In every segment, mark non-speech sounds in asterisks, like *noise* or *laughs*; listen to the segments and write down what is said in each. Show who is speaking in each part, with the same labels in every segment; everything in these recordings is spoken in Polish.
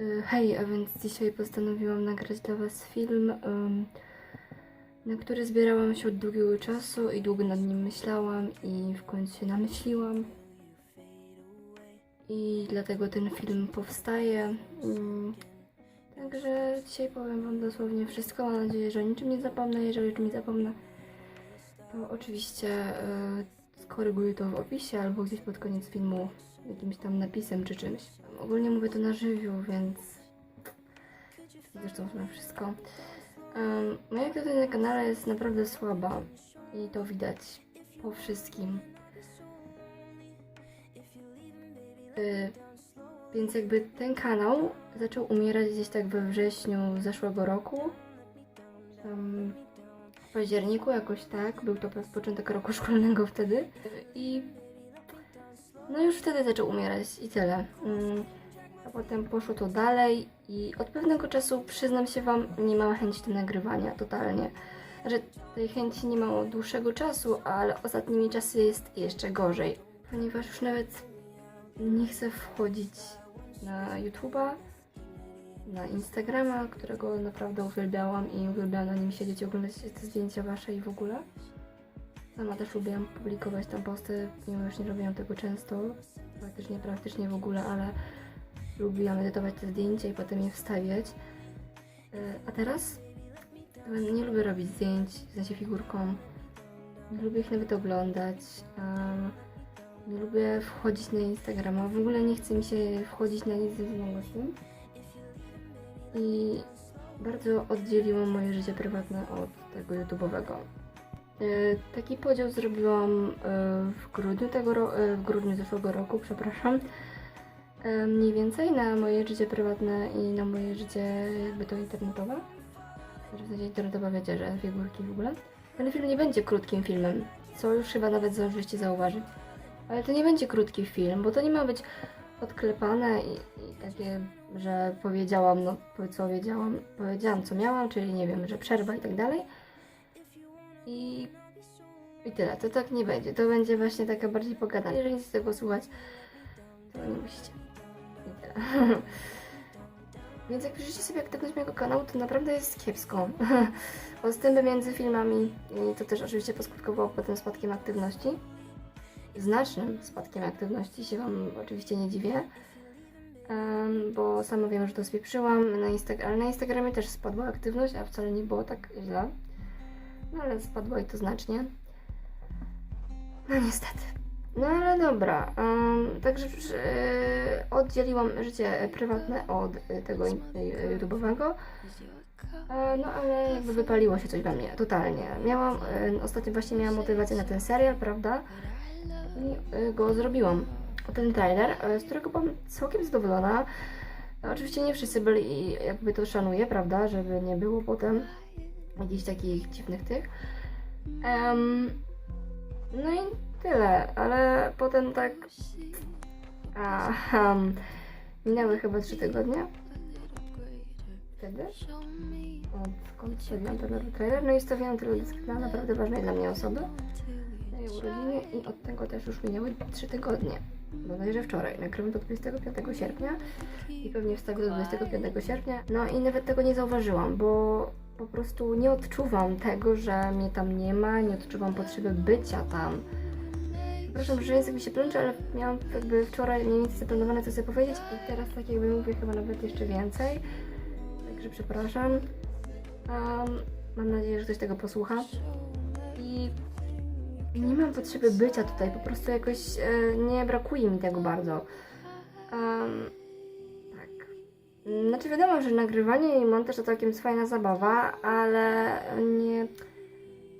Speaker 1: Y, Hej, a więc dzisiaj postanowiłam nagrać dla Was film, na który zbierałam się od długiego czasu i długo nad nim myślałam i w końcu się namyśliłam. I dlatego ten film powstaje. Ym, Także dzisiaj powiem Wam dosłownie wszystko. Mam nadzieję, że o niczym nie zapomnę. Jeżeli czymś zapomnę, to oczywiście y, skoryguję to w opisie albo gdzieś pod koniec filmu jakimś tam napisem czy czymś. Ogólnie mówię to na żywiu, więc zresztą chyba wszystko. Um, moja aktywność na kanale jest naprawdę słaba i to widać po wszystkim. Y, więc jakby ten kanał zaczął umierać gdzieś tak we wrześniu zeszłego roku. Tam w październiku jakoś tak. Był to początek roku szkolnego wtedy. I no już wtedy zaczął umierać i tyle. Mm, A potem poszło to dalej i od pewnego czasu, przyznam się Wam, nie mam chęci do nagrywania totalnie. Że tej chęci nie mam od dłuższego czasu, ale ostatnimi czasy jest jeszcze gorzej. Ponieważ już nawet nie chcę wchodzić na YouTube'a, na Instagrama, którego naprawdę uwielbiałam i uwielbiałam na nim siedzieć i oglądać te zdjęcia Wasze i w ogóle. Sama też lubiłam publikować tam posty, że nie robiłam tego często, praktycznie, praktycznie w ogóle, ale lubiłam edytować te zdjęcia i potem je wstawiać. E, A teraz nie lubię robić zdjęć, w sensie figurką. Nie lubię ich nawet oglądać. Nie lubię wchodzić na Instagrama. W ogóle nie chce mi się wchodzić na nic związanego z tym. I bardzo oddzieliłam moje życie prywatne od tego YouTube'owego. E, Taki podział zrobiłam e, w grudniu tego e, w grudniu zeszłego roku, przepraszam. Mniej więcej na moje życie prywatne i na moje życie jakby to internetowe. W sensie internetowe wiecie, że figurki w ogóle. Ten film nie będzie krótkim filmem, co już chyba nawet zdążyliście zauważyć. Ale to nie będzie krótki film, bo to nie ma być odklepane i, i takie, że powiedziałam, no co powiedziałam, powiedziałam co miałam, czyli nie wiem, że przerwa i tak dalej. I, I tyle. To tak nie będzie. To będzie właśnie taka bardziej pogadana. Jeżeli chcecie tego słuchać, to nie musicie. I tyle. *laughs* Więc jak piszecie sobie aktywność mojego kanału, to naprawdę jest kiepsko. *laughs* Odstępy między filmami i to też oczywiście poskutkowało potem spadkiem aktywności. Znacznym spadkiem aktywności się Wam oczywiście nie dziwię. Em, bo sama wiem, że to spieprzyłam, na Insta- ale na Instagramie też spadła aktywność, a wcale nie było tak źle. No ale spadła i to znacznie. No niestety. No ale dobra. em, także e, oddzieliłam życie prywatne od e, tego e, YouTube'owego. No ale jakby wypaliło się coś we mnie, totalnie. Miałam, ostatnio właśnie miałam motywację na ten serial, prawda? I go zrobiłam. Ten trailer, z którego byłam całkiem zadowolona. Oczywiście nie wszyscy byli i jakby to szanuję, prawda? Żeby nie było potem jakichś takich dziwnych tych. Em, no i tyle, ale potem tak. Aha, minęły chyba trzy tygodnie. Wtedy? Odkąd wstawiłam ten nowy trailer? No i stawiałam teledysk dla naprawdę ważnej dla mnie osoby. Na urodziny i od tego też już minęły trzy tygodnie. Bodajże wczoraj. Nagrywam do 25 sierpnia i pewnie wstawię do 25 sierpnia. No i nawet tego nie zauważyłam, bo po prostu nie odczuwam tego, że mnie tam nie ma, nie odczuwam potrzeby bycia tam. Przepraszam, że język mi się plącze, ale miałam jakby wczoraj mniej więcej zaplanowane co sobie powiedzieć i teraz tak jakby mówię chyba nawet jeszcze więcej. Także przepraszam. Um, mam nadzieję, że ktoś tego posłucha. I nie mam potrzeby bycia tutaj, po prostu jakoś e, nie brakuje mi tego bardzo. Um. Znaczy wiadomo, że nagrywanie i montaż to całkiem fajna zabawa, ale nie...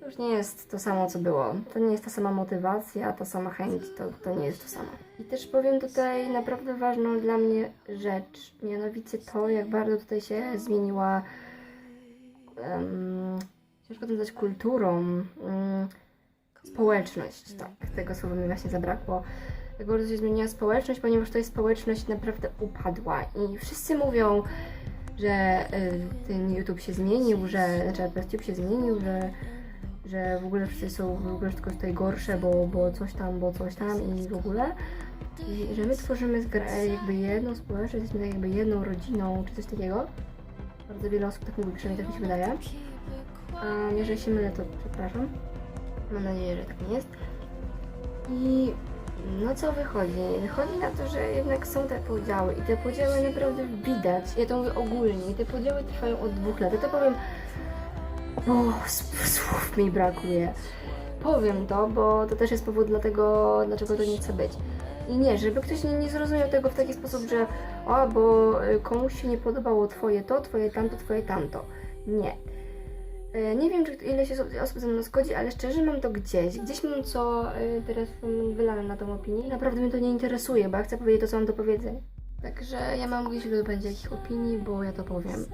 Speaker 1: To już nie jest to samo, co było. To nie jest ta sama motywacja, ta sama chęć, to, to nie jest to samo. I też powiem tutaj naprawdę ważną dla mnie rzecz, mianowicie to, jak bardzo tutaj się zmieniła um, ciężko to nazwać kulturą, um, społeczność, tak, tego słowa mi właśnie zabrakło. Jak bardzo się zmieniła społeczność, ponieważ to jest społeczność naprawdę upadła i wszyscy mówią, że y, ten YouTube się zmienił, że, znaczy YouTube się zmienił, że, że w ogóle wszyscy są, w ogóle jest tutaj gorsze, bo, bo coś tam, bo coś tam i w ogóle. I że my tworzymy jakby jedną społeczność, jesteśmy jakby jedną rodziną, czy coś takiego. Bardzo wiele osób tak mówi, przynajmniej tak mi się wydaje. A jeżeli się mylę, to przepraszam. Mam nadzieję, że tak nie jest. I no co wychodzi? Wychodzi na to, że jednak są te podziały i te podziały naprawdę widać. Ja to mówię ogólnie i te podziały trwają od dwóch lat. Ja to powiem, bo słów mi brakuje. Powiem to, bo to też jest powód dlatego, dlaczego to nie chce być. I nie, żeby ktoś nie, nie zrozumiał tego w taki sposób, że o, bo y, komuś się nie podobało twoje to, twoje tamto, twoje tamto. Nie. E, Nie wiem, czy ile się osób- ze mną zgodzi, ale szczerze mam to gdzieś. Gdzieś mam co y, teraz wylane na tą opinię. Naprawdę mnie to nie interesuje, bo ja chcę powiedzieć to, co mam do powiedzenia. Także ja mam gdzieś ile będzie jakich opinii, bo ja to powiem.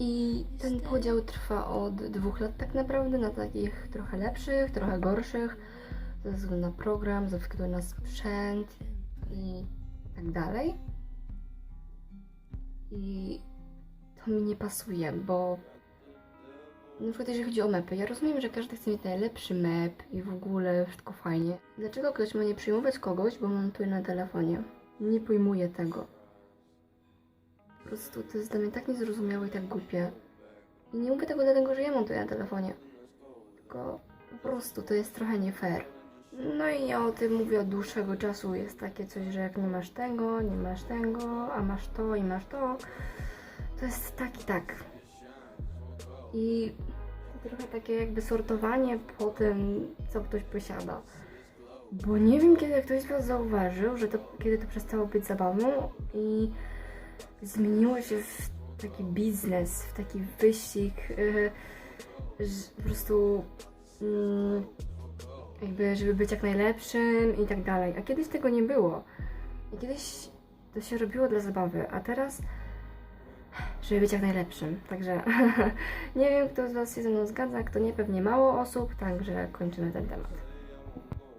Speaker 1: I ten podział trwa od dwóch lat tak naprawdę na takich trochę lepszych, trochę gorszych, ze względu na program, ze względu na sprzęt i tak dalej. I mi nie pasuje, bo na przykład jeżeli chodzi o mapy, ja rozumiem, że każdy chce mieć najlepszy map i w ogóle wszystko fajnie. Dlaczego ktoś ma nie przyjmować kogoś, bo montuje na telefonie? Nie pojmuję tego. Po prostu to jest dla mnie tak niezrozumiałe i tak głupie. I nie mówię tego dlatego, że ja montuję na telefonie. Tylko po prostu to jest trochę nie fair. No i ja o tym mówię od dłuższego czasu. Jest takie coś, że jak nie masz tego, nie masz tego, a masz to i masz to, to jest tak i tak. I trochę takie jakby sortowanie po tym, co ktoś posiada. Bo nie wiem, kiedy ktoś z Was zauważył, że to, kiedy to przestało być zabawą i zmieniło się w taki biznes, w taki wyścig, yy, po prostu mm, jakby, żeby być jak najlepszym i tak dalej. A kiedyś tego nie było. I kiedyś to się robiło dla zabawy, a teraz żeby być jak najlepszym. Także *laughs* nie wiem, kto z Was się ze mną zgadza, kto nie, pewnie mało osób, także kończymy ten temat.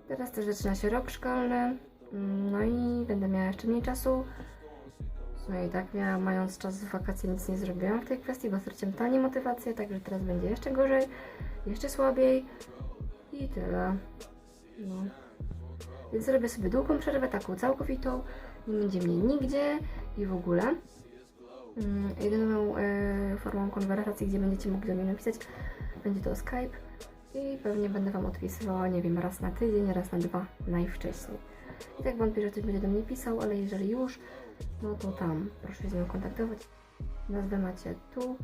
Speaker 1: Teraz też zaczyna się rok szkolny, mm, no i będę miała jeszcze mniej czasu. No i tak miałam, mając czas w wakacje nic nie zrobiłam w tej kwestii, bo straciłam totalnie motywację, także teraz będzie jeszcze gorzej, jeszcze słabiej i tyle. No. Więc zrobię sobie długą przerwę, taką całkowitą, nie będzie mnie nigdzie i w ogóle. Mm, Jedyną e, formą konwersacji, gdzie będziecie mogli do mnie napisać, będzie to Skype i pewnie będę Wam odpisywała, nie wiem, raz na tydzień, raz na dwa najwcześniej. I tak wątpię, że ktoś będzie do mnie pisał, ale jeżeli już, no to tam proszę się z nią kontaktować. Nazwę macie tu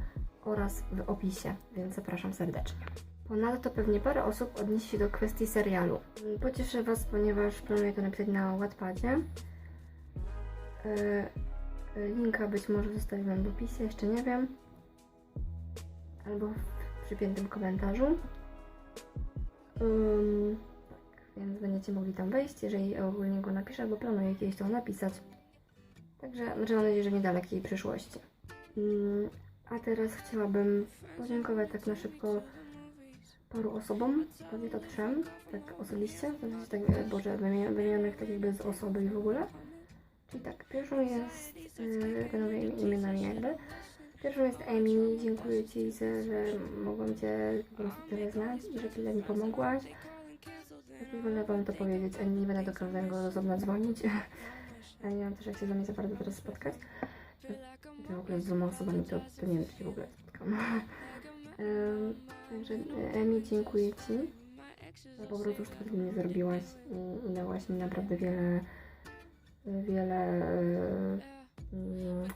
Speaker 1: oraz w opisie, więc zapraszam serdecznie. Ponadto pewnie parę osób odniesie się do kwestii serialu. Pocieszę Was, ponieważ planuję to napisać na Wattpadzie. E, Linka być może zostawię Wam w opisie, jeszcze nie wiem. Albo w przypiętym komentarzu. Ym, tak, więc będziecie mogli tam wejść, jeżeli ogólnie go napiszę, bo planuję kiedyś to napisać. Także znaczy mam nadzieję, że w niedalekiej przyszłości. Ym, a teraz chciałabym podziękować tak na szybko paru osobom, prawie to trzem, tak osobiście, w sensie tak, e, Boże, wymienionych tak jakby z osoby i w ogóle. Czyli tak, pierwszą jest, yy, będą jakby. Pierwszą jest Emi, dziękuję Ci, za, że mogłam Cię tyle znać i że tyle mi pomogłaś. Będę Wam to powiedzieć, ani nie będę do każdego osobna dzwonić. *laughs* Nie mam też jak się z Wami za bardzo teraz spotkać. To w ogóle z dwoma osobami to, to nie wiem, czy się w ogóle spotkam. *laughs* Także Emi, dziękuję Ci. Że po prostu już to dla mnie zrobiłaś i, i dałaś mi naprawdę wiele wiele e, mm,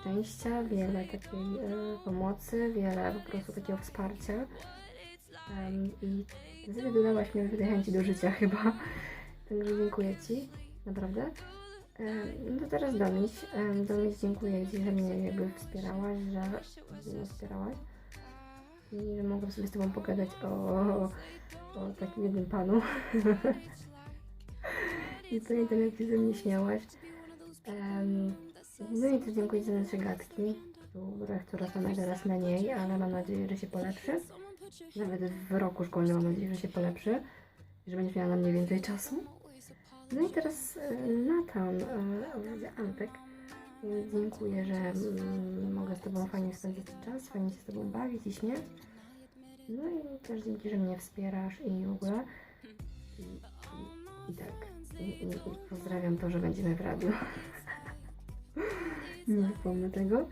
Speaker 1: szczęścia, wiele takiej e, pomocy, wiele po prostu takiego wsparcia. I wtedy dodałaś mi tej chęci do życia *laughs* chyba. Także dziękuję Ci, naprawdę. No to teraz Domiś. Em, Domiś, dziękuję Ci, że mnie jakby wspierałaś, że mnie wspierałaś. I że mogłam sobie z Tobą pogadać o, o takim jednym panu. *laughs* I pamiętam, jak się ze mnie śmiałaś. Em, no i też dziękuję za nasze gadki, które, które są teraz mniej, ale mam nadzieję, że się polepszy. Nawet w roku szkolnym mam nadzieję, że się polepszy. i Że będziesz miała na mnie więcej czasu. No i teraz e, Natan, e, Antek. Dziękuję, że mm, mogę z Tobą fajnie spędzić czas, fajnie się z Tobą bawić i śmiać. No i też dzięki, że mnie wspierasz i w ogóle. I, i i tak. I, pozdrawiam to, że będziemy w radiu. Nie zapomnę tego.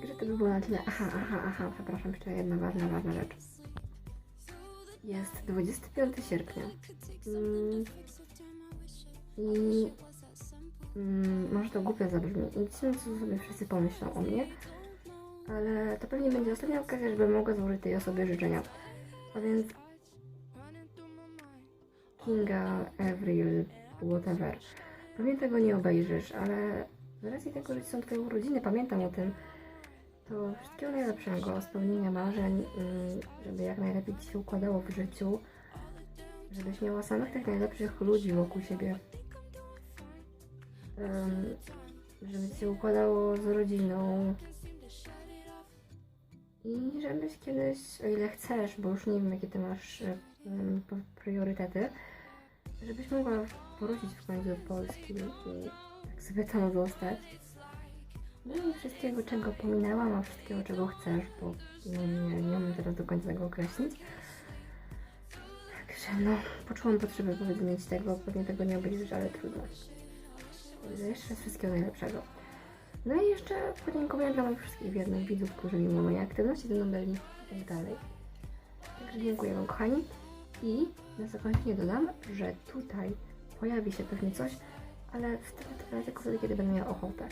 Speaker 1: Także to by było na tyle. Aha, aha, aha, przepraszam, jeszcze jedna ważna, ważna rzecz. Jest 25 sierpnia. Mm, I mm, może to głupio zabrzmi. I nie co sobie wszyscy pomyślą o mnie, ale to pewnie będzie ostatnia okazja, żeby mogła złożyć tej osobie życzenia. A więc Kinga, Avril, whatever. Pewnie tego nie obejrzysz, ale z racji tego, że są Twoje urodziny, pamiętam o tym, to wszystkiego najlepszego, spełnienia marzeń, mm, żeby jak najlepiej Ci się układało w życiu, żebyś miała samych tych najlepszych ludzi wokół siebie, żeby Ci się układało z rodziną i żebyś kiedyś, o ile chcesz, bo już nie wiem jakie Ty masz priorytety, żebyś mogła wrócić w końcu do Polski i tak sobie tam zostać. No i wszystkiego, czego pominęłam, a wszystkiego, czego chcesz, bo nie, nie, nie umiem teraz do końca tego określić. Także no, poczułam potrzebę powiedzenia Ci tego, pewnie tego nie obejrzysz, ale trudno. Jeszcze raz wszystkiego najlepszego. No i jeszcze podziękowania dla moich wszystkich wiernych widzów, którzy mimo mojej aktywności ze mną byli i tak dalej. Także dziękuję Wam kochani. I na zakończenie dodam, że tutaj pojawi się pewnie coś, ale wtedy, tylko wtedy, kiedy będę miała ochotę.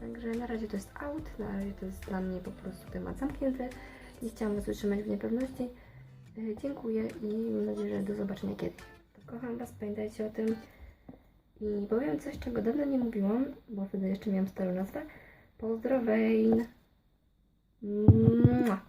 Speaker 1: Także na razie to jest out, na razie to jest dla mnie po prostu temat zamknięty. Nie chciałam Was utrzymać w niepewności. E, Dziękuję i mam nadzieję, że do zobaczenia kiedyś. Kocham Was, pamiętajcie o tym. I powiem coś, czego dawno nie mówiłam, bo wtedy jeszcze miałam starą nazwę. Pozdrowein! Mua.